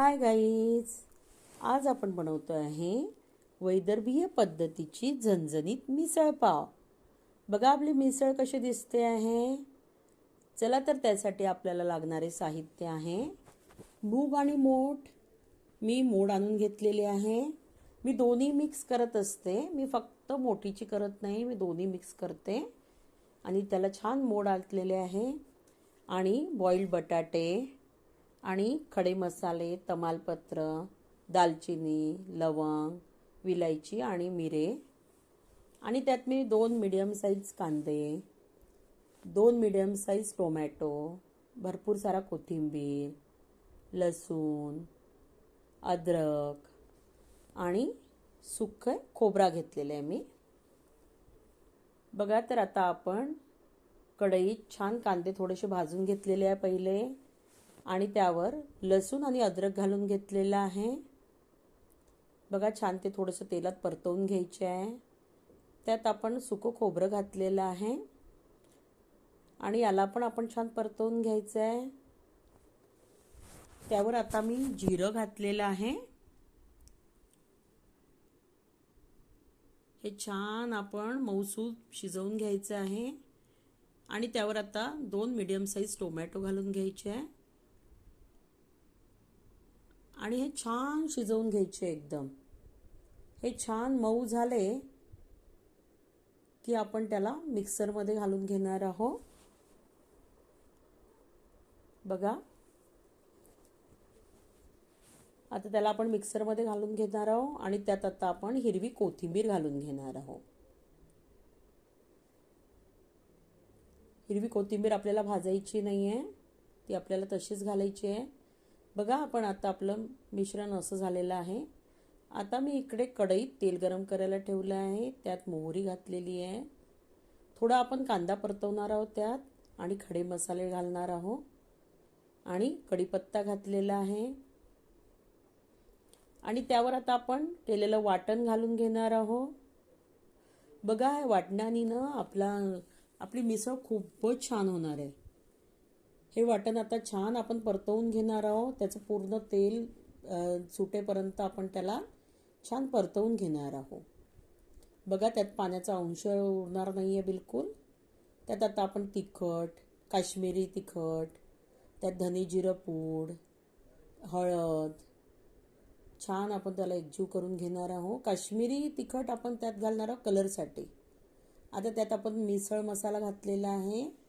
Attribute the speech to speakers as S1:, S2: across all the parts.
S1: Hi guys आज आपण बनवतो आहे वैदर्भीय पद्धतीची झणझणीत मिसळ पाव. बघा आपली मिसळ कशी दिसते आहे. चला तर त्यासाठी आपल्याला लागणारे साहित्य आहे. मूग आणि मोठ मी मोड आणून घेतलेले आहे. मी दोन्ही मिक्स करत असते. मी फक्त मोठीची करत नाही मी दोन्ही मिक्स करते. आणि त्याला छान मोड आणलेले आहे. आणि बॉईल्ड बटाटे आणि खडे मसाले तमालपत्र दालचिनी लवंग विलायची आणि मिरे. आणि त्यात मी दोन मिडियम साईज कांदे दोन मिडियम साईज टोमॅटो भरपूर सारा कोथिंबीर लसूण अद्रक आणि सुक्क खोबरा घेतलेलं आहे मी. बघा तर आता आपण कढईत छान कांदे थोडेसे भाजून घेतलेले आहे पहिले. आणि त्यावर लसूण आणि अद्रक घालून घेतलेलं आहे. बघा छान ते थोडंसं तेलात परतवून घ्यायचे आहे. त्यात आपण सुकं खोबरं घातलेलं आहे. आणि याला पण आपण छान परतवून घ्यायचं आहे. त्यावर आता मी जिरं घातलेलं आहे. हे छान आपण मऊसूद शिजवून घ्यायचं आहे. आणि त्यावर आता दोन मीडियम साईज टोमॅटो घालून घ्यायचे आहे. आणि हे छान शिजवून घ्यायचे एकदम. हे छान मऊ झाले की आपण त्याला मिक्सरमध्ये घालून घेणार आहोत. बघा. आता त्याला आपण मिक्सरमध्ये घालून घेणार आहोत आणि त्यात आता आपण हिरवी कोथिंबीर घालून घेणार आहोत. हिरवी कोथिंबीर आपल्याला भाजायची नाही आहे ती आपल्याला तशीच घालायची आहे. बघा आपण आता आपलं मिश्रण असं झालेलं आहे. आता मी इकडे कढईत तेल गरम करायला ठेवलं आहे. त्यात मोहरी घातलेली आहे. थोडा आपण कांदा परतवणार आहोत त्यात आणि खडे मसाले घालणार आहोत. आणि कढीपत्ता घातलेला आहे. आणि त्यावर आता आपण केलेलं वाटण घालून घेणार आहोत. बघा वाटणानी ना आपला आपली मिसळ खूपच छान होणार आहे. हे वाटण आता छान आपण परतवून घेणार आहोत. त्याचं पूर्ण तेल सुटेपर्यंत आपण त्याला छान परतवून घेणार आहोत. बघा त्यात पाण्याचा अंश उरणार नाही आहे बिलकुल. त्यात आता आपण तिखट काश्मीरी तिखट त्यात धने जिरं पूड हळद छान आपण त्याला एकजीव करून घेणार आहोत. काश्मीरी तिखट आपण त्यात घालणार आहोत कलरसाठी. आता त्यात आपण मिसळ मसाला घातलेला आहे.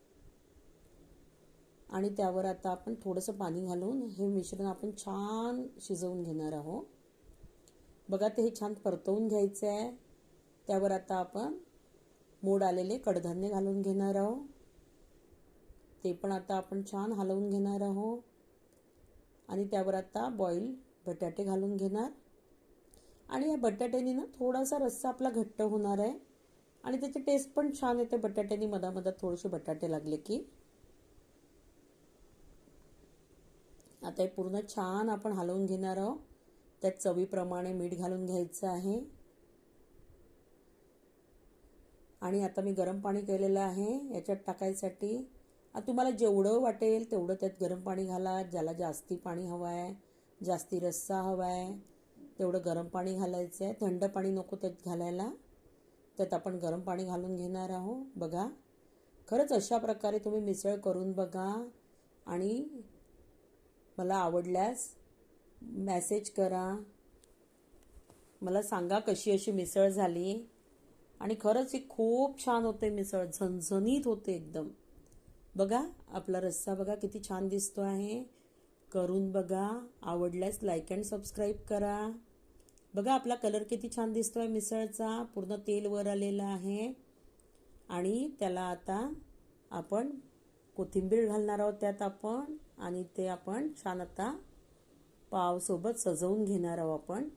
S1: आणि त्यावर आता आपण थोडंसं पाणी घालून हे मिश्रण आपण छान शिजवून घेणार आहोत. बघा ते हे छान परतवून घ्यायचं आहे त्यावर आता आपण मोड आलेले कडधान्य घालून घेणार आहोत. ते पण आता आपण छान हलवून घेणार आहोत. आणि त्यावर आता बॉईल बटाटे घालून घेणार. आणि या बटाट्यानी ना थोडासा रस्सा आपला घट्ट होणार आहे. आणि त्याची टेस्ट पण छान येते. बटाट्यानी मधामधात थोडेसे बटाटे लागले की. आता हे पूर्ण छान आपण हलवून घेणार आहोत. त्यात चवीप्रमाणे मीठ घालून घ्यायचं आहे. आणि आता मी गरम पाणी केलेलं आहे. याच्यात टाकायसाठी तुम्हाला जेवढं वाटेल तेवढं त्यात गरम पाणी घाला. ज्याला जास्ती पाणी हवं आहे जास्ती रस्सा हवा आहे तेवढं गरम पाणी घालायचं आहे. थंड पाणी नको त्यात घालायला. त्यात आपण गरम पाणी घालून घेणार आहोत. बघा. खरंच अशा प्रकारे तुम्ही मिसळ करून बघा. आणि मला आवडल्यास मॅसेज करा. मला सांगा कशी अशी मिसळ झाली. आणि खरंच ही खूप छान होते मिसळ. झणझणीत होते एकदम. बघा आपला रस्सा बघा किती छान दिसतो आहे. करून बघा. आवडल्यास लाईक अँड सबस्क्राईब करा. बघा आपला कलर किती छान दिसतो आहे मिसळचा. पूर्ण तेल वर आलेला आहे. आणि त्याला आता आपण कोथिंबीर घालणार आहोत त्यात आपण आणि ते आपण छान आता पावसोबत सजवून घेणार आहोत आपण.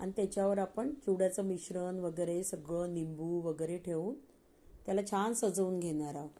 S1: आणि त्याच्यावर आपण चिवड्याचं मिश्रण वगैरे सगळं निंबू वगैरे ठेवून त्याला छान सजवून घेणार आहोत.